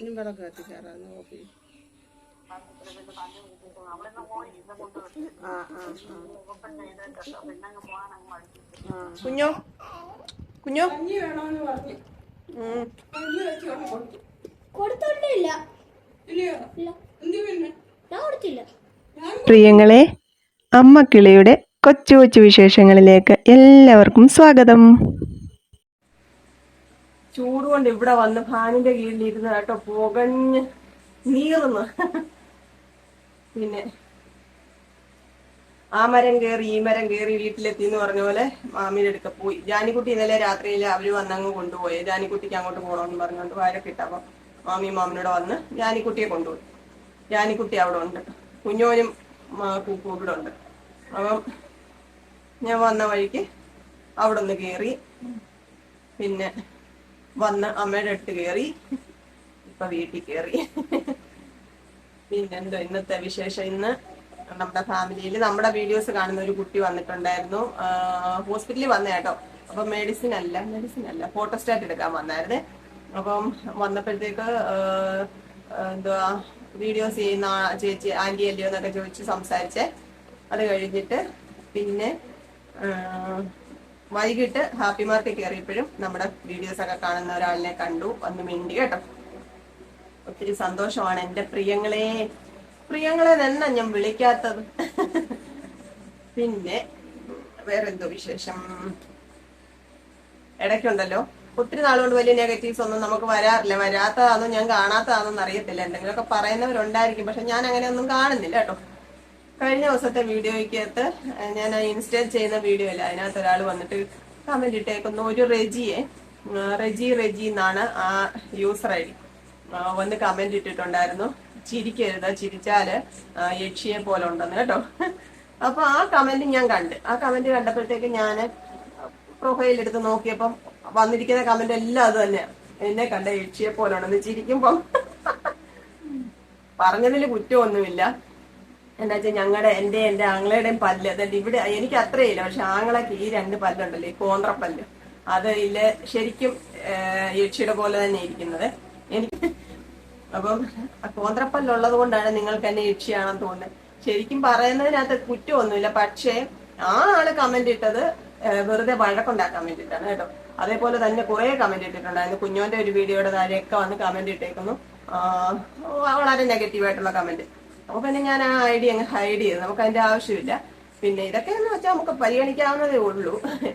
ഇനി വിളക്ക് കത്തിക്കാറാന്ന് ഓക്കെ. ആ ആ ആ. കുഞ്ഞോ? കുഞ്ഞോ? കൊടുത്തോണ്ടില്ല. കൊടുത്തില്ല ഞാൻ പ്രിയങ്ങളെ അമ്മക്കിളിയുടെ കൊച്ചു കൊച്ചു വിശേഷങ്ങളിലേക്ക് എല്ലാവർക്കും സ്വാഗതം. ചൂട് കൊണ്ട് ഇവിടെ വന്ന് ഫാനിന്റെ കീഴിൽ ഇരുന്ന് കേട്ടോ പുകഞ്ഞ് നീറുന്നു. പിന്നെ ആ മരം കയറി ഈ മരം കയറി വീട്ടിലെത്തി എന്ന് പറഞ്ഞ പോലെ മാമിയുടെ അടുക്ക പോയി. ജാനിക്കുട്ടി ഇന്നലെ രാത്രിയിൽ അവർ വന്നങ്ങ് കൊണ്ടുപോയി. ജാനിക്കുട്ടിക്ക് അങ്ങോട്ട് പോകണമെന്ന് പറഞ്ഞുകൊണ്ട് വാരൊക്കെ ഇട്ടപ്പം മാമി മാമിനോട് വന്ന് ജാനിക്കുട്ടിയെ കൊണ്ടുപോയി. ജാനിക്കുട്ടി അവിടെ ഉണ്ട്. കുഞ്ഞോനും കൂപ്പും ഇവിടെ ഉണ്ട്. അപ്പം ഞാൻ വന്ന വഴിക്ക് അവിടെ ഒന്ന് കയറി പിന്നെ വന്ന് അമ്മയുടെ അടുത്ത് കയറി ഇപ്പൊ വീട്ടിൽ കയറി പിന്നെന്തോ ഇന്നത്തെ വിശേഷം? ഇന്ന് നമ്മുടെ ഫാമിലിയിൽ നമ്മുടെ വീഡിയോസ് കാണുന്ന ഒരു കുട്ടി വന്നിട്ടുണ്ടായിരുന്നു. ഹോസ്പിറ്റലിൽ വന്ന കേട്ടോ. അപ്പൊ മെഡിസിൻ അല്ല മെഡിസിൻ അല്ല. ഫോട്ടോസ്റ്റാറ്റ് എടുക്കാൻ വന്നായിരുന്നേ. അപ്പം വന്നപ്പോഴത്തേക്ക് എന്തുവാ വീഡിയോസ് ചെയ്യുന്ന ചേച്ചി ആന്റി അല്ലയോ എന്നൊക്കെ ചോദിച്ച് സംസാരിച്ചേ. അത് കഴിഞ്ഞിട്ട് പിന്നെ വൈകിട്ട് ഹാപ്പി മാർക്കറ്റ് കയറിയപ്പോഴും നമ്മുടെ വീഡിയോസ് ഒക്കെ കാണുന്ന ഒരാളിനെ കണ്ടു. വന്ന് മിണ്ടി കേട്ടോ. ഒത്തിരി സന്തോഷമാണ് എന്റെ പ്രിയങ്ങളെ. പ്രിയങ്ങളെ തന്നെ ഞാൻ വിളിക്കാത്തത്? പിന്നെ വേറെന്തോ വിശേഷം? ഇടയ്ക്കുണ്ടല്ലോ. ഒത്തിരി നാളുകൊണ്ട് വലിയ നെഗറ്റീവ്സ് ഒന്നും നമുക്ക് വരാറില്ല. വരാത്തതാണോ ഞാൻ കാണാത്തതാണോ അറിയത്തില്ല എന്തെങ്കിലുമൊക്കെ പറയുന്നവരുണ്ടായിരിക്കും. പക്ഷെ ഞാൻ അങ്ങനെ ഒന്നും കാണുന്നില്ല കേട്ടോ. കഴിഞ്ഞ ദിവസത്തെ വീഡിയോയ്ക്കകത്ത് ഞാൻ ഇൻസ്റ്റാൾ ചെയ്യുന്ന വീഡിയോ അല്ല അതിനകത്ത് ഒരാൾ വന്നിട്ട് കമന്റ് ഇട്ടേക്കുന്നു ഒരു റെജിയെ റെജി റെജി എന്നാണ് ആ യൂസർ ഐ ഡി. വന്ന് കമന്റ് ഇട്ടിട്ടുണ്ടായിരുന്നു ചിരിക്കരുത് ചിരിച്ചാൽ യക്ഷിയെ പോലെ ഉണ്ടെന്ന് കേട്ടോ. അപ്പൊ ആ കമന്റ് ഞാൻ കണ്ട്. ആ കമന്റ് കണ്ടപ്പോഴത്തേക്ക് ഞാൻ പ്രൊഫൈൽ എടുത്ത് നോക്കിയപ്പം വന്നിരിക്കുന്ന കമന്റ് എല്ലാം അത് തന്നെയാണ് എന്നെ കണ്ട യക്ഷിയെ പോലെ ഉണ്ടെന്ന് ചിരിക്കുമ്പം. പറഞ്ഞതിൽ കുറ്റമൊന്നുമില്ല. എന്താ വെച്ചാൽ ഞങ്ങളുടെ എന്റെ എന്റെ ആങ്ങളയുടെയും പല്ല്. അതായത് ഇവിടെ എനിക്ക് അത്രയില്ല പക്ഷെ ആങ്ങളക്ക് ഈ രണ്ട് പല്ലുണ്ടല്ലോ ഈ കോന്ത്രപ്പല്ല് അത് ഇല്ല ശരിക്കും യക്ഷിയുടെ പോലെ തന്നെ ഇരിക്കുന്നത്. എനിക്ക് അപ്പം കോന്ത്രപ്പല്ലുള്ളത് കൊണ്ടാണ് നിങ്ങൾക്ക് എന്നെ യക്ഷിയാണെന്ന് തോന്നുന്നത്. ശരിക്കും പറയുന്നതിനകത്ത് കുറ്റമൊന്നുമില്ല പക്ഷേ ആ ആൾ കമന്റ് ഇട്ടത് വെറുതെ വഴക്കുണ്ടാക്കാൻ വേണ്ടിയിട്ടാണ് കേട്ടോ. അതേപോലെ തന്നെ കുറെ കമന്റ് ഇട്ടിട്ടുണ്ടായിരുന്നു. കുഞ്ഞോന്റെ ഒരു വീഡിയോയുടെ താഴെയൊക്കെ വന്ന് കമന്റ് ഇട്ടേക്കുന്നു. വളരെ നെഗറ്റീവ് ആയിട്ടുള്ള കമന്റ് അപ്പൊ പിന്നെ ഞാൻ ആ ഐഡിയ അങ്ങ് ഹൈഡ് ചെയ്തു. നമുക്ക് അതിന്റെ ആവശ്യമില്ല. പിന്നെ ഇതൊക്കെ എന്ന് വെച്ചാൽ നമുക്ക് പരിഗണിക്കാവുന്നതേ ഉള്ളൂ.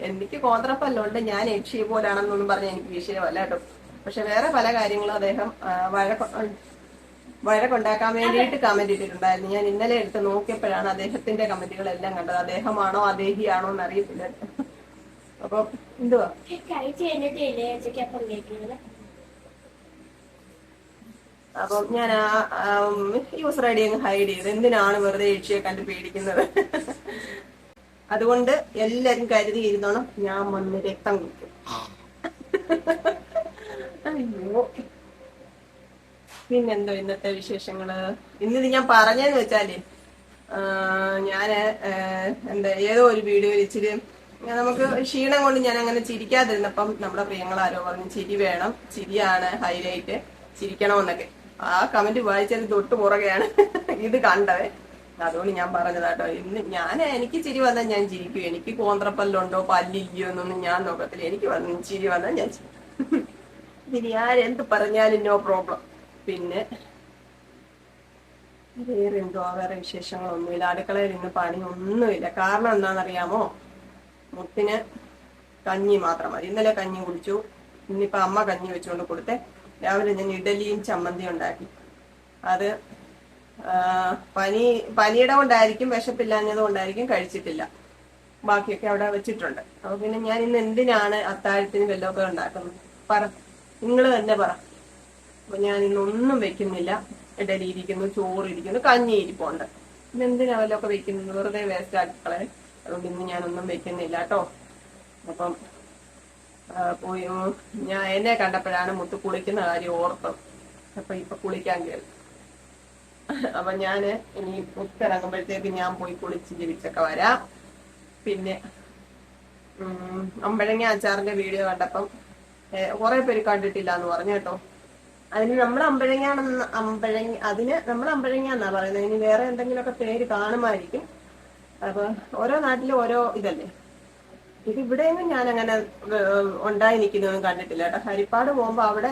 എനിക്ക് കോന്ത്രപ്പല്ലുണ്ട് ഞാൻ യക്ഷിയെ പോലാണെന്നൊന്നും പറഞ്ഞ എനിക്ക് വിഷയമല്ല കേട്ടോ. പക്ഷെ വേറെ പല കാര്യങ്ങളും അദ്ദേഹം വഴക്ക വഴക്കുണ്ടാക്കാൻ വേണ്ടിയിട്ട് കമന്റ് ഇട്ടിട്ടുണ്ടായിരുന്നു. ഞാൻ ഇന്നലെ എടുത്ത് നോക്കിയപ്പോഴാണ് അദ്ദേഹത്തിന്റെ കമന്റുകൾ എല്ലാം കണ്ടത്. അദ്ദേഹമാണോ അദ്ദേഹിയാണോ എന്ന് അറിയത്തില്ല അപ്പൊ എന്തുവാ അപ്പം ഞാൻ ആ യൂസർ ഐ ഡി അങ്ങ് ഹൈഡ് ചെയ്ത്. എന്തിനാണ് വെറുതെ ഏഷ്യയെ കണ്ട് പേടിക്കുന്നത്? അതുകൊണ്ട് എല്ലാരും കരുതി ഇരുന്നോണം ഞാൻ വന്ന് രക്തം കുടിക്കും. അയ്യോ. പിന്നെന്തോ ഇന്നത്തെ വിശേഷങ്ങൾ? ഇന്നിത് ഞാൻ പറഞ്ഞെന്ന് വെച്ചാൽ ഞാൻ എന്താ ഏതോ ഒരു ഇച്ചിരി ഞാൻ നമുക്ക് ക്ഷീണം കൊണ്ട് ഞാൻ അങ്ങനെ ചിരിക്കാതിരുന്നപ്പം നമ്മുടെ പ്രിയങ്ങൾ ആരോ പറഞ്ഞു ചിരി വേണം ചിരിയാണ് ഹൈലൈറ്റ് ചിരിക്കണമെന്നൊക്കെ. ആ കമന്റ് വായിച്ചതിന് തൊട്ട് പുറകെയാണ് ഇത് കണ്ടവേ അതുകൊണ്ട് ഞാൻ പറഞ്ഞതാട്ടോ ഇന്ന് ഞാൻ എനിക്ക് ചിരി വന്നാൽ ഞാൻ ചിരിക്കും. എനിക്ക് കോന്ത്രപ്പല്ലുണ്ടോ പല്ലില്ലയോ എന്നൊന്നും ഞാൻ നോക്കത്തില്ല. എനിക്ക് വന്ന് ചിരി വന്നാൽ ഞാൻ ഇനി ആരെന്ത് പറഞ്ഞാലും നോ പ്രോബ്ലം പിന്നെ വേറെ എന്തോ വേറെ വിശേഷങ്ങളൊന്നുമില്ല. അടുക്കളയിൽ ഇന്ന് പണി ഒന്നുമില്ല കാരണം എന്താണെന്നറിയാമോ? മുത്തിന് കഞ്ഞി മാത്രം മതി. ഇന്നലെ കഞ്ഞി കുടിച്ചു. ഇന്നിപ്പോ അമ്മ കഞ്ഞി വെച്ചുകൊണ്ട് കൊടുത്തേ. രാവിലെ ഞാൻ ഇഡലിയും ചമ്മന്തിയും ഉണ്ടാക്കി. അത് പനി പനിയുടെ കൊണ്ടായിരിക്കും വിശപ്പില്ലാഞ്ഞത് കൊണ്ടായിരിക്കും കഴിച്ചിട്ടില്ല. ബാക്കിയൊക്കെ അവിടെ വെച്ചിട്ടുണ്ട്. അപ്പൊ പിന്നെ ഞാൻ ഇന്ന് എന്തിനാണ് അത്താഴത്തിന് വല്ലതൊക്കെ ഉണ്ടാക്കുന്നത്? പറ. നിങ്ങൾ തന്നെ പറ. അപ്പൊ ഞാൻ ഇന്നൊന്നും വെക്കുന്നില്ല. ഇഡലി ഇരിക്കുന്നു ചോറ് ഇരിക്കുന്നു കഞ്ഞി ഇരിപ്പുണ്ട്. എന്തിനാ വല്ലതൊക്കെ വെക്കുന്നത്? വെറുതെ വേസ്റ്റ് ആക്കിക്കളെ അതുകൊണ്ട് ഇന്ന് ഞാനൊന്നും വെക്കുന്നില്ല കേട്ടോ. അപ്പം പോയി ഞാൻ എന്നെ കണ്ടപ്പോഴാണ് മുത്ത് കുളിക്കുന്ന കാര്യം ഓർത്തത്. അപ്പൊ ഇപ്പൊ കുളിക്കാൻ കയറി അപ്പൊ ഞാൻ ഇനി മുത്തിറങ്ങുമ്പോഴത്തേക്ക് ഞാൻ പോയി കുളിച്ച് ജീവിച്ചൊക്കെ വരാം. പിന്നെ അമ്പഴങ്ങ അച്ചാറിന്റെ വീഡിയോ കണ്ടപ്പം കുറെ പേര് കണ്ടിട്ടില്ല എന്ന് പറഞ്ഞു കേട്ടോ. അതിന് നമ്മൾ അമ്പഴങ്ങാണെന്ന് അമ്പഴങ്ങ അതിന് നമ്മൾ അമ്പഴങ്ങ എന്നാ പറയുന്നത്. ഇനി വേറെ എന്തെങ്കിലുമൊക്കെ പേര് കാണുമായിരിക്കും. അപ്പൊ ഓരോ നാട്ടിലും ഓരോ ഇതല്ലേ? ഇത് ഞാൻ അങ്ങനെ ഉണ്ടായി കണ്ടിട്ടില്ല. കേട്ടോ ഹരിപ്പാട് പോകുമ്പോ അവിടെ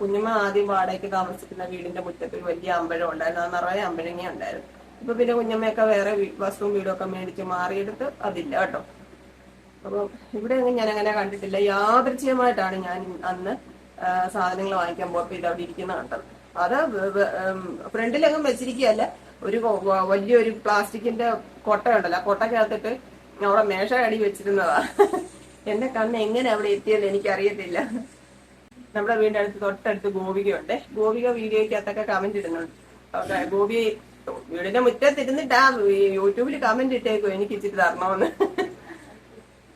കുഞ്ഞമ്മ ആദ്യം വാടകയ്ക്ക് താമസിക്കുന്ന വീടിന്റെ മുറ്റത്ത് വലിയ അമ്പഴം ഉണ്ടായിരുന്നു. അത് നിറയെ അമ്പഴങ്ങ ഉണ്ടായിരുന്നു. ഇപ്പൊ പിന്നെ കുഞ്ഞമ്മയൊക്കെ വേറെ വസ്തുവും വീടും ഒക്കെ മേടിച്ച് മാറിയെടുത്ത് അതില്ല കേട്ടോ. അപ്പം ഇവിടെ ഒന്നും ഞാൻ അങ്ങനെ കണ്ടിട്ടില്ല യാദൃച്ഛികമായിട്ടാണ് ഞാൻ അന്ന് സാധനങ്ങൾ വാങ്ങിക്കാൻ പോയപ്പോൾ ഇത് അവിടെ ഇരിക്കുന്ന കണ്ടത്. അത് ഫ്രണ്ടിലങ്ങും വെച്ചിരിക്കുകയല്ല. ഒരു വലിയൊരു പ്ലാസ്റ്റിക്കിന്റെ കൊട്ട ഉണ്ടല്ലോ ആ കൊട്ടക്കകത്തിട്ട് അവിടെ മേശ അടി വെച്ചിരുന്നതാ. എന്റെ കണ്ണ് എങ്ങനെ അവിടെ എത്തിയെന്ന് എനിക്കറിയത്തില്ല. നമ്മുടെ വീടിന്റെ അടുത്ത് തൊട്ടടുത്ത് ഗോപിക വീഡിയോയ്ക്കകത്തൊക്കെ കമന്റ് ഇടുന്നുണ്ട്. ഗോപി വീടിന്റെ മുറ്റത്തിരുന്നിട്ടാ യൂട്യൂബിൽ കമന്റ് ഇട്ടേക്കോ. എനിക്ക് ഇച്ചിരി തരണമെന്ന്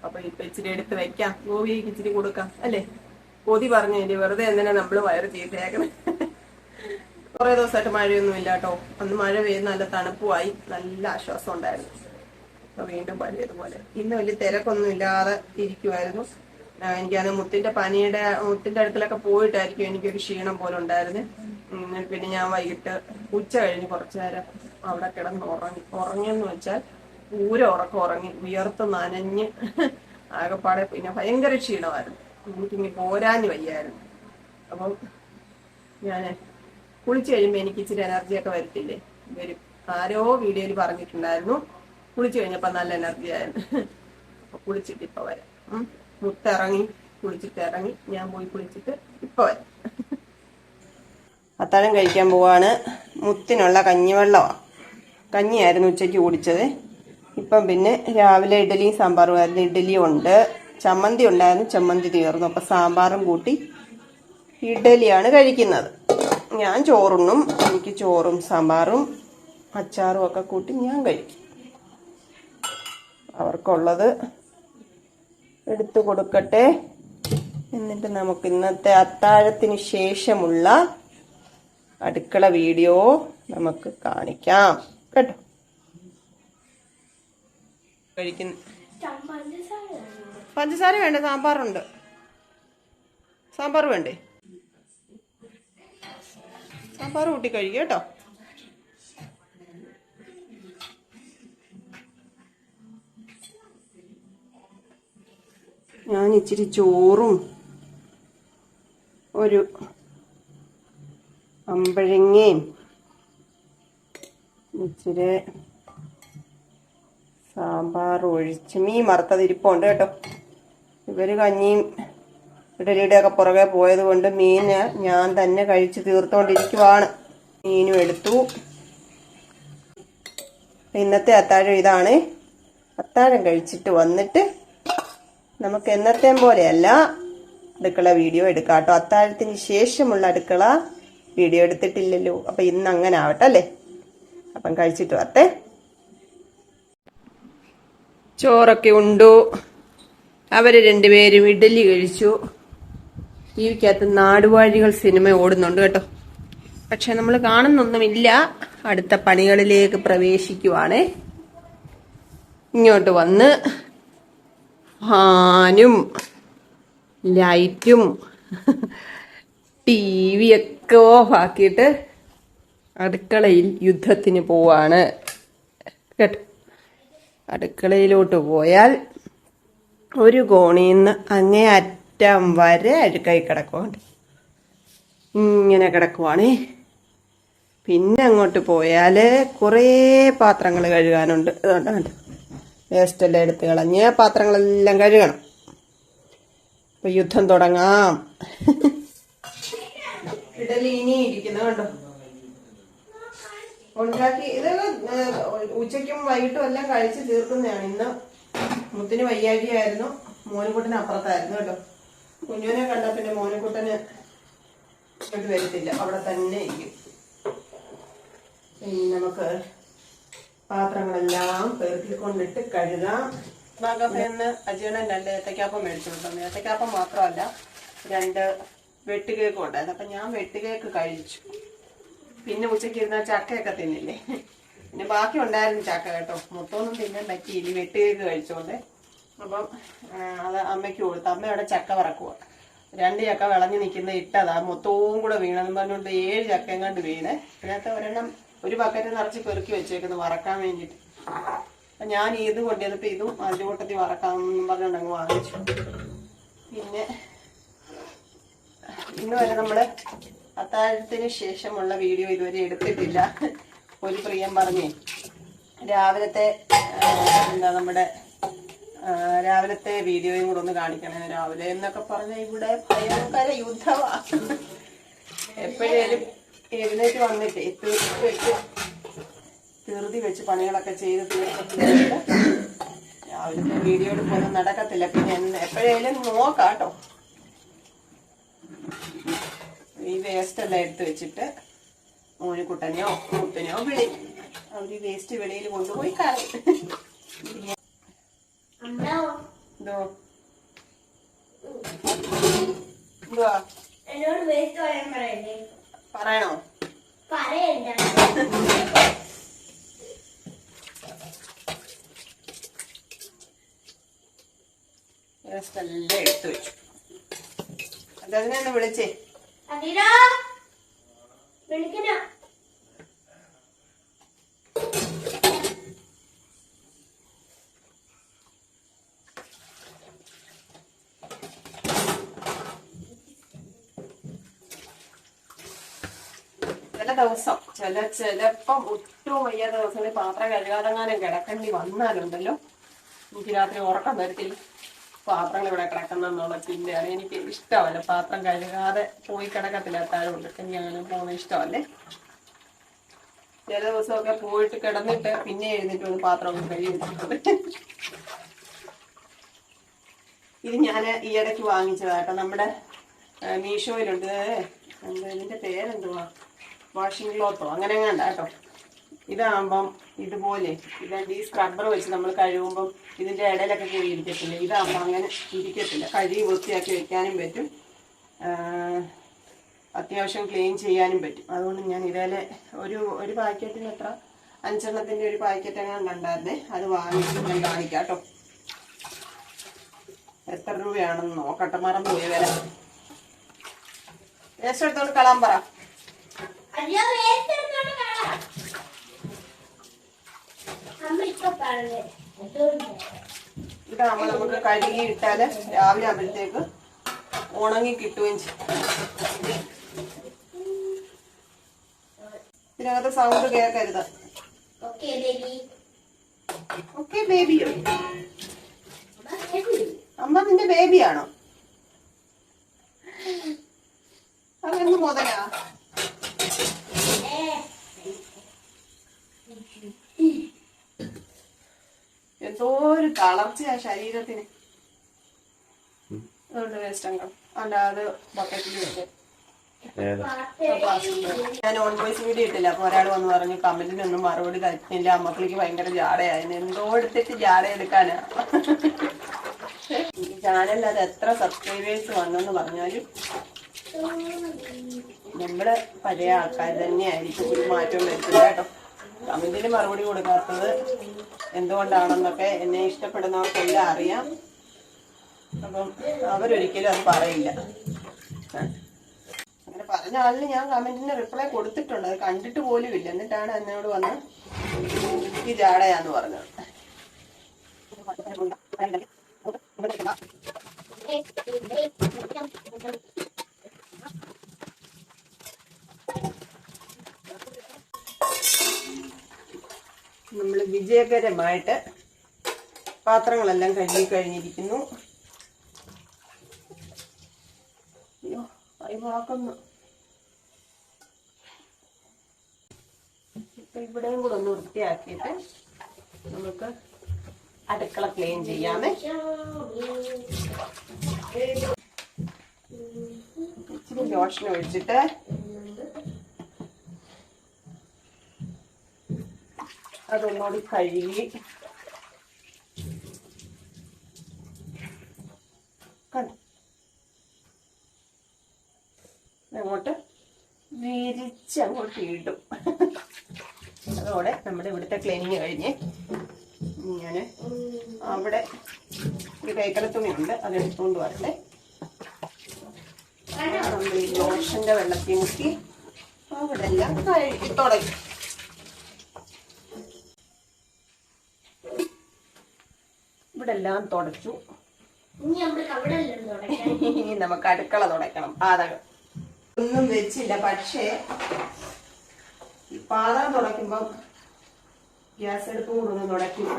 അപ്പൊ ഇപ്പൊ ഇച്ചിരി എടുത്ത് വെക്കാം. ഗോപിക്ക് ഇച്ചിരി കൊടുക്കാം. അല്ലേ? കൊതി പറഞ്ഞു ഇനി വെറുതെ എന്തിനാ നമ്മൾ വയറ് ചീത്തയാക്കണേ? കുറെ ദിവസമായിട്ട് മഴയൊന്നും ഇല്ല കേട്ടോ അന്ന് മഴ പെയ്ത് നല്ല തണുപ്പുമായി. നല്ല ആശ്വാസം ഉണ്ടായിരുന്നു അപ്പൊ വീണ്ടും പഴയതുപോലെ ഇന്ന് വലിയ തിരക്കൊന്നും ഇല്ലാതെ ഇരിക്കുമായിരുന്നു എനിക്കത് മുത്തിന്റെ പനിയുടെ മുത്തിന്റെ അടുക്കലൊക്കെ പോയിട്ടായിരിക്കും എനിക്കൊരു ക്ഷീണം പോലെ ഉണ്ടായിരുന്നു. പിന്നെ ഞാൻ വൈകിട്ട് ഉച്ച കഴിഞ്ഞ് കുറച്ചു നേരം അവിടെ കിടന്ന് ഉറങ്ങി. ഉറങ്ങിയെന്ന് വെച്ചാൽ പൂര ഉറക്കം ഉറങ്ങി. വിയർത്ത് നനഞ്ഞ് ആകെപ്പാടെ പിന്നെ ഭയങ്കര ക്ഷീണമായിരുന്നു. എനിക്കിങ്ങി പോരാഞ്ഞ് വയ്യായിരുന്നു. അപ്പം ഞാൻ കുളിച്ചു കഴിയുമ്പോൾ എനിക്ക് ഇച്ചിരി എനർജിയൊക്കെ വരത്തില്ലേ? വരും ആരോ വീഡിയോയിൽ പറഞ്ഞിട്ടുണ്ടായിരുന്നു. കുളിച്ചു കഴിഞ്ഞപ്പോൾ നല്ല എനർജി ആയിരുന്നു. അപ്പൊ കുളിച്ചിട്ട് ഇപ്പൊ വരാം. മുട്ടിറങ്ങി കുളിച്ചിട്ട് ഇറങ്ങി ഞാൻ പോയി കുളിച്ചിട്ട് ഇപ്പൊ വരാം. അത്താഴം കഴിക്കാൻ പോവാണ്. മുത്തിനുള്ള കഞ്ഞിവെള്ളമാണ് കഞ്ഞിയായിരുന്നു ഉച്ചയ്ക്ക് കുടിച്ചത്. ഇപ്പം പിന്നെ രാവിലെ ഇഡലിയും സാമ്പാറും ആയിരുന്നു. ഇഡലി ഉണ്ട്. ചമ്മന്തി ഉണ്ടായിരുന്നു. ചമ്മന്തി തീർന്നു. അപ്പം സാമ്പാറും കൂട്ടി ഇഡലിയാണ് കഴിക്കുന്നത്. ഞാൻ ചോറുണ്ണും എനിക്ക് ചോറും സാമ്പാറും അച്ചാറും ഒക്കെ കൂട്ടി ഞാൻ കഴിക്കും. അവർക്കുള്ളത് എടുത്തു കൊടുക്കട്ടെ. എന്നിട്ട് നമുക്ക് ഇന്നത്തെ അത്താഴത്തിന് ശേഷമുള്ള അടുക്കള വീഡിയോ നമുക്ക് കാണിക്കാം. കേട്ടോ? കഴിക്കുന്ന പഞ്ചസാര വേണ്ട സാമ്പാറുണ്ട്. സാമ്പാർ വേണ്ടേ? സാമ്പാർ കൂട്ടി കഴിക്കുക കേട്ടോ. ഞാൻ ഇച്ചിരി ചോറും ഒരു അമ്പഴങ്ങയും ഇച്ചിരി സാമ്പാർ ഒഴിച്ച് മീൻ വറുത്തതിരിപ്പുണ്ട് കേട്ടോ. ഇവർ കഞ്ഞിയും ഇഡലിയുടെ ഒക്കെ പുറകെ പോയത് കൊണ്ട് മീന് ഞാൻ തന്നെ കഴിച്ച് തീർത്തോണ്ടിരിക്കുവാണ്. മീനും എടുത്തു. ഇന്നത്തെ അത്താഴം ഇതാണ്. അത്താഴം കഴിച്ചിട്ട് വന്നിട്ട് നമുക്ക് എന്നത്തെ പോലെയല്ല അടുക്കള വീഡിയോ എടുക്കാം കേട്ടോ. അത്താഴത്തിന് ശേഷമുള്ള അടുക്കള വീഡിയോ എടുത്തിട്ടില്ലല്ലോ. അപ്പൊ ഇന്ന് അങ്ങനെ ആവട്ടെ അല്ലേ? അപ്പം കഴിച്ചിട്ട് വരട്ടെ. ചോറൊക്കെ ഉണ്ടു? അവർ രണ്ടുപേരും ഇഡലി കഴിച്ചു. ടി നാടുവാഴികൾ സിനിമ ഓടുന്നുണ്ട് കേട്ടോ. പക്ഷെ നമ്മൾ കാണുന്നൊന്നുമില്ല. അടുത്ത പണികളിലേക്ക് പ്രവേശിക്കുവാണേ. ഇങ്ങോട്ട് വന്ന് ഫാനും ലൈറ്റും ടി വിയൊക്കെ ഓഫാക്കിയിട്ട് അടുക്കളയിൽ യുദ്ധത്തിന് പോവാണ്. കേട്ടോ? അടുക്കളയിലോട്ട് പോയാൽ ഒരു കോണിൽ നിന്ന് അങ്ങേ അറ്റം വരെ അഴുക്കായി കിടക്കുവാണ് ഇങ്ങനെ കിടക്കുവാണേ. പിന്നെ അങ്ങോട്ട് പോയാൽ കുറേ പാത്രങ്ങൾ കഴുകാനുണ്ട്. അതുകൊണ്ട് കണ്ടോ വേസ്റ്റെല്ലാം എടുത്ത് കളഞ്ഞ് പാത്രങ്ങളെല്ലാം കഴുകണം. അപ്പൊ യുദ്ധം തുടങ്ങാം. ഇഡലി കണ്ടോ? ഉച്ചയ്ക്കും വൈകിട്ടും എല്ലാം കഴിച്ച് തീർക്കുന്നതാണ്. ഇന്ന് മുത്തിന് വയ്യാഴിയായിരുന്നു മോനുകുട്ടന് അപ്പുറത്തായിരുന്നു കേട്ടോ. കുഞ്ഞുവിനെ കണ്ട പിന്നെ മോനുകുട്ടന് ഇങ്ങോട്ട് വരത്തില്ല. അവിടെ തന്നെ ഇരിക്കും. ഇനി നമുക്ക് പാത്രങ്ങളെല്ലാം പെറുക്കിക്കൊണ്ടിട്ട് കഴുകാം. ഭാഗത്തുനിന്ന് അജീണൻ രണ്ട് ഏത്തക്കാപ്പം മേടിച്ചിട്ടുണ്ട് ഏത്തക്കാപ്പം മാത്രമല്ല രണ്ട് വെട്ടുകേക്കും ഉണ്ടായിരുന്നു. അപ്പൊ ഞാൻ വെട്ടുകേക്ക് കഴിച്ചു. പിന്നെ ഉച്ചയ്ക്ക് ഇരുന്ന ചക്കയൊക്കെ തിന്നില്ലേ? പിന്നെ ബാക്കി ഉണ്ടായിരുന്നു ചക്ക കേട്ടോ. മൊത്തമൊന്നും തിന്നാൻ പറ്റിയില്ല. വെട്ടുകേക്ക് കഴിച്ചോണ്ട്. അപ്പം അത് അമ്മയ്ക്ക് കൊടുത്തു. അമ്മ അവിടെ ചക്ക വറക്കുക രണ്ട് ചക്ക വിളഞ്ഞു നിൽക്കുന്ന ഇട്ടതാ. മൊത്തവും കൂടെ വീണെന്ന് പറഞ്ഞുകൊണ്ട് ഏഴ് ചക്കയും കണ്ട് വീണ്. അതിനകത്ത് ഒരെണ്ണം ഒരു ബക്കറ്റ് നിറച്ച് പെറുക്കി വെച്ചേക്കുന്നു വറക്കാൻ വേണ്ടിയിട്ട്. അപ്പൊ ഞാൻ ഇത് കൊണ്ടുവന്നപ്പോ ഇതും അതിന്റെ കൂട്ടത്തിൽ വറക്കാമെന്നും പറഞ്ഞുകൊണ്ട് വാങ്ങിച്ചു. പിന്നെ ഇന്ന് വരെ നമ്മൾ അത്താഴത്തിന് ശേഷമുള്ള വീഡിയോ ഇതുവരെ എടുത്തിട്ടില്ല. ഒരു പ്രിയം പറഞ്ഞേ. രാവിലത്തെ എന്താ നമ്മുടെ രാവിലത്തെ വീഡിയോയും കൂടെ ഒന്ന് കാണിക്കണേ. രാവിലെ എന്നൊക്കെ പറഞ്ഞ ഇവിടെ ഭയങ്കര യുദ്ധമാണ് എപ്പോഴേലും എഴുന്നേറ്റ് വന്നിട്ട് തീർത്ത് വെച്ച് തീർത്തി വെച്ച് പണികളൊക്കെ ചെയ്ത് തീർത്തിട്ട് രാവിലത്തെ വീഡിയോ എടുപ്പൊന്നും നടക്കത്തില്ല. പിന്നെ എപ്പോഴേലും എപ്പോഴേലും നോക്കാട്ടോ. ഈ വേസ്റ്റ് എല്ലാം എടുത്ത് വെച്ചിട്ട് മോനിക്കുട്ടനെയോ മുത്തനെയോ വിളി. അവർ വേസ്റ്റ് വെളിയിൽ കൊണ്ടുപോയി എന്തോ? എന്തുവാ? എന്നോട് വേസ്റ്റ് പറയാൻ പറയണ്ടേ പറയണോ? പറയണ്ട എല്ലാം എടുത്ത് വെച്ചു. അതതിനെ ഒന്ന് വിളിച്ചേ? അതിനാ വിളിക്കണോ ചില ദിവസം. ചില ചിലപ്പം ഒട്ടും വയ്യാത്ത ദിവസങ്ങളിൽ പാത്രം കഴുകാതെങ്ങാനും കിടക്കേണ്ടി വന്നാലുണ്ടല്ലോ. എനിക്ക് രാത്രി ഉറക്കം വരത്തില്ല. പാത്രങ്ങൾ ഇവിടെ കിടക്കുന്നുള്ള ചിന്തയാണ് എനിക്ക് ഇഷ്ടമല്ല. പാത്രം കഴുകാതെ പോയി കിടക്കത്തില്ല. അത്താഴമുണ്ട് എനിക്ക് അങ്ങനെ പോകുന്ന ഇഷ്ടമല്ലേ? ചില ദിവസമൊക്കെ പോയിട്ട് കിടന്നിട്ട് പിന്നെ എഴുന്നേറ്റ് വന്ന് പാത്രം ഒന്ന് കഴുകി വെച്ചിട്ടുണ്ട്. ഇത് ഞാൻ ഈ ഇടയ്ക്ക് വാങ്ങിച്ചതാട്ടോ നമ്മുടെ മീഷോയിലുണ്ട്. എന്താ ഇതിന്റെ പേരെന്തുവാ? വാഷിംഗ് ക്ലോത്തോ അങ്ങനെ വേണ്ട കേട്ടോ. ഇതാകുമ്പം ഇതുപോലെ ഇതാണ്ട് ഈ സ്ക്രബ്ബർ വെച്ച് നമ്മൾ കഴുകുമ്പം ഇതിന്റെ ഇടയിലൊക്കെ കൂടി ഇരിക്കത്തില്ല. ഇതാകുമ്പോൾ അങ്ങനെ ഇരിക്കത്തില്ല. കഴുകി വൃത്തിയാക്കി വെക്കാനും പറ്റും. അത്യാവശ്യം ക്ലീൻ ചെയ്യാനും പറ്റും. അതുകൊണ്ട് ഞാൻ ഇതേലെ ഒരു ഒരു പാക്കറ്റിന് എത്ര? അഞ്ചെണ്ണത്തിന്റെ ഒരു പാക്കറ്റ് എങ്ങനെ ഉണ്ടായിരുന്നേ. അത് വാങ്ങിച്ച് ഞാൻ കാണിക്കാം കേട്ടോ. എത്ര രൂപയാണെന്ന് നോക്കട്ടെ. മറന്നു പോയി വരാം വേസ്റ്റ് എടുത്തോണ്ട് കളാൻ പറ. അയ്യോ നമ്മൾ നമുക്ക് കഴുകി ഇട്ടാൽ രാവിലെ ആകുമ്പോഴത്തേക്ക് ഉണങ്ങി കിട്ടുകയും ചെയ്യും. ഇതിനകത്ത് സൗണ്ട് കേൾക്കരുത്. ഓക്കെ ബേബി അമ്മ നിന്റെ ബേബിയാണോ അതെന്ന് മുതലാ. എന്തോ ഒരു തളർച്ചയാ ശരീരത്തിന്. അതുകൊണ്ട് വേസ്റ്റ് അംഗം അല്ലാതെ ബക്കറ്റിൽ വെച്ച്. ഞാൻ ഓൺ വോയിസ് വീഡിയോ ഇട്ടില്ല. അപ്പൊ ഒരാൾ വന്ന് പറഞ്ഞു കമന്റിനൊന്നും മറുപടി തരുന്നില്ല അമ്മക്കിളിക്ക് ഭയങ്കര ജാടയായിരുന്നു എന്തോ എടുത്തിട്ട് ജാട എടുക്കാനാ. ചാനലിൽ അത് എത്ര സബ്സ്ക്രൈബേഴ്സ് വന്നെന്ന് പറഞ്ഞാലും നമ്മൾ പഴയ ആൾക്കാർ തന്നെയായിരിക്കും ഒരു മാറ്റം വരുത്തില്ല കേട്ടോ. കമന്റിന് മറുപടി കൊടുക്കാത്തത് എന്തുകൊണ്ടാണെന്നൊക്കെ എന്നെ ഇഷ്ടപ്പെടുന്നവർക്കെല്ലാം അറിയാം. അപ്പം അവരൊരിക്കലും അത് പറയില്ല. അങ്ങനെ പറഞ്ഞ ആളിന് ഞാൻ കമന്റിന് റിപ്ലൈ കൊടുത്തിട്ടുണ്ട്. അത് കണ്ടിട്ട് പോലും ഇല്ല. എന്നിട്ടാണ് എന്നോട് വന്ന് ഈ ജാടയാന്ന് പറഞ്ഞത്. നമ്മൾ വിജയകരമായിട്ട് പാത്രങ്ങളെല്ലാം കഴുകി കഴിഞ്ഞിരിക്കുന്നു. അയ്യോ കൈ മുളക്കുന്നു ഇപ്പൊ ഇവിടെയും കൂടെ ഒന്ന് വൃത്തിയാക്കിയിട്ട് നമുക്ക് അടുക്കള ക്ലീൻ ചെയ്യാമേ. ഇച്ചിരി ലോഷൻ ഒഴിച്ചിട്ട് അതൊന്നുകൂടി കഴുകി. കണ്ടോ? അങ്ങോട്ട് വിരിച്ച് അങ്ങോട്ട് ഇടും. അതോടെ നമ്മുടെ ഇവിടുത്തെ ക്ലീനിങ് കഴിഞ്ഞ് ഞാൻ അവിടെ ഒരു കൈക്കല തുണിയുണ്ട് അത് എടുത്തുകൊണ്ട് വരട്ടെ. നമ്മൾ ഈ ലോഷന്റെ വെള്ളത്തിൽ മുക്കി അവിടെ എല്ലാം കഴുകി തുടങ്ങി. എല്ലാം തുടച്ചു. ഇനി നമുക്ക് അടുക്കള തുടക്കണം പാതകം ഒന്നും വെച്ചില്ല പക്ഷേ ഈ പാതകം തുടയ്ക്കുമ്പം ഗ്യാസ് അടുപ്പ് കൂടെ ഒന്ന് തുടയ്ക്കും.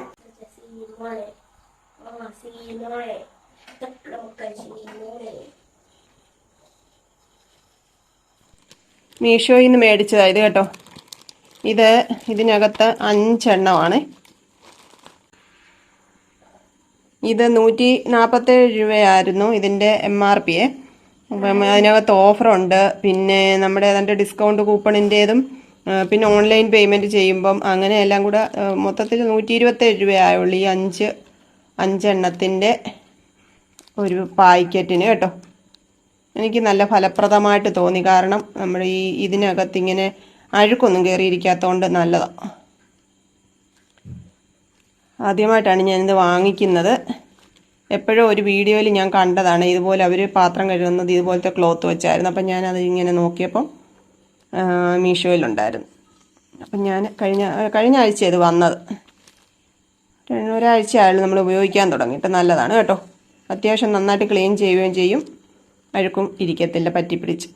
മീഷോയിൽ നിന്ന് മേടിച്ചതാ ഇത് കേട്ടോ. ഇത് ഇതിനകത്ത് അഞ്ചെണ്ണമാണ്. ഇത് നൂറ്റി നാൽപ്പത്തേഴ് രൂപയായിരുന്നു ഇതിന്റെ എം ആർ പി അപ്പം അതിനകത്ത് ഓഫറുണ്ട്. പിന്നെ നമ്മുടെ ഏതാണ്ട് ഡിസ്കൗണ്ട് കൂപ്പണിന്റേതും പിന്നെ ഓൺലൈൻ പേയ്മെന്റ് ചെയ്യുമ്പം അങ്ങനെ എല്ലാം കൂടെ മൊത്തത്തിൽ നൂറ്റി ഇരുപത്തേഴ് രൂപയായുള്ളൂ ഈ അഞ്ച് അഞ്ചെണ്ണത്തിന്റെ ഒരു പാക്കറ്റിന് കേട്ടോ. എനിക്ക് നല്ല ഫലപ്രദമായിട്ട് തോന്നി. കാരണം നമ്മൾ ഈ ഇതിനകത്ത് ഇങ്ങനെ അഴുക്കൊന്നും കയറിയിരിക്കാത്തതുകൊണ്ട് നല്ലതാണ് ആദ്യമായിട്ടാണ് ഞാനിത് വാങ്ങിക്കുന്നത്. എപ്പോഴും ഒരു വീഡിയോയിൽ ഞാൻ കണ്ടതാണ്. ഇതുപോലെ അവർ പാത്രം കഴുകുന്നത് ഇതുപോലത്തെ ക്ലോത്ത് വെച്ചായിരുന്നു. അപ്പം ഞാനത് ഇങ്ങനെ നോക്കിയപ്പം മീഷോയിലുണ്ടായിരുന്നു. അപ്പം ഞാൻ കഴിഞ്ഞ കഴിഞ്ഞ ആഴ്ച ഇത് വന്നത്. ഒരാഴ്ച ആയാലും നമ്മൾ ഉപയോഗിക്കാൻ തുടങ്ങിയിട്ട് നല്ലതാണ് കേട്ടോ. അത്യാവശ്യം നന്നായിട്ട് ക്ലീൻ ചെയ്യുകയും ചെയ്യും. അഴുക്കും ഇരിക്കത്തില്ല പറ്റിപ്പിടിച്ച്.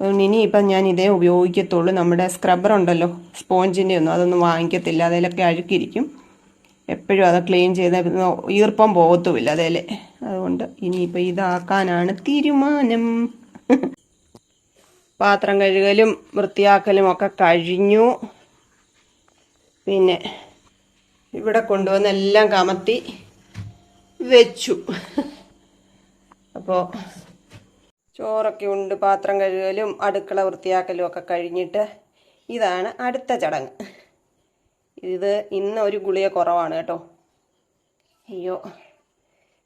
അതുകൊണ്ട് ഇനിയിപ്പം ഞാൻ ഇതേ ഉപയോഗിക്കത്തുള്ളൂ. നമ്മുടെ സ്ക്രബ്ബർ ഉണ്ടല്ലോ സ്പോഞ്ചിന്റെ ഒന്നും അതൊന്നും വാങ്ങിക്കത്തില്ല. അതിലൊക്കെ അഴുക്കിരിക്കും. എപ്പോഴും അത് ക്ലീൻ ചെയ്ത് ഈർപ്പം പോകത്തുമില്ല അതേലെ. അതുകൊണ്ട് ഇനിയിപ്പോൾ ഇതാക്കാനാണ് തീരുമാനം. പാത്രം കഴുകലും വൃത്തിയാക്കലും ഒക്കെ കഴിഞ്ഞു. പിന്നെ ഇവിടെ കൊണ്ടുവന്ന് എല്ലാം കമത്തി വെച്ചു. അപ്പോൾ ചോറൊക്കെ ഉണ്ട് പാത്രം കഴുകലും അടുക്കള വൃത്തിയാക്കലും ഒക്കെ കഴിഞ്ഞിട്ട് ഇതാണ് അടുത്ത ചടങ്ങ്. ഇത് ഇന്ന് ഒരു ഗുളിക കുറവാണ് കേട്ടോ. അയ്യോ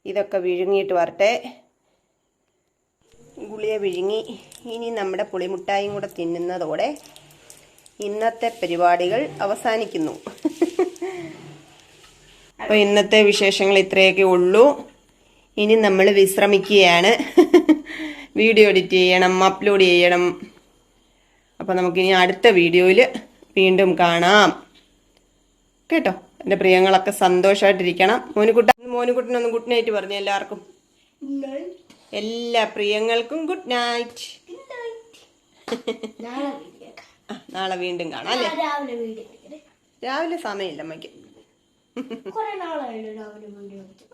ഇതൊക്കെ വിഴുങ്ങിയിട്ട് വരട്ടെ. ഗുളിയ വിഴുങ്ങി. ഇനി നമ്മുടെ പുളിമുട്ടായും കൂടെ തിന്നുന്നതോടെ ഇന്നത്തെ പരിപാടികൾ അവസാനിക്കുന്നു. അപ്പോൾ ഇന്നത്തെ വിശേഷങ്ങൾ ഇത്രയൊക്കെ ഉള്ളൂ. ഇനി നമ്മൾ വിശ്രമിക്കുകയാണ്. വീഡിയോ എഡിറ്റ് ചെയ്യണം അപ്ലോഡ് ചെയ്യണം. അപ്പോൾ നമുക്കിനി അടുത്ത വീഡിയോയിൽ വീണ്ടും കാണാം. കേട്ടോ? എന്റെ പ്രിയങ്ങളൊക്കെ സന്തോഷമായിട്ടിരിക്കണം മോനുകുട്ട മോനുകുട്ടനൊന്ന് ഗുഡ് നൈറ്റ് പറഞ്ഞു എല്ലാവർക്കും. എല്ലാ പ്രിയങ്ങൾക്കും ഗുഡ് നൈറ്റ് നാളെ വീണ്ടും കാണാം അല്ലേ? രാവിലെ സമയമില്ല അമ്മയ്ക്ക്.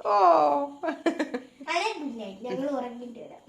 ഓ. അതെ ഗുഡ് നൈറ്റ് ഞങ്ങൾ ഉറങ്ങിട്ട് വരാം.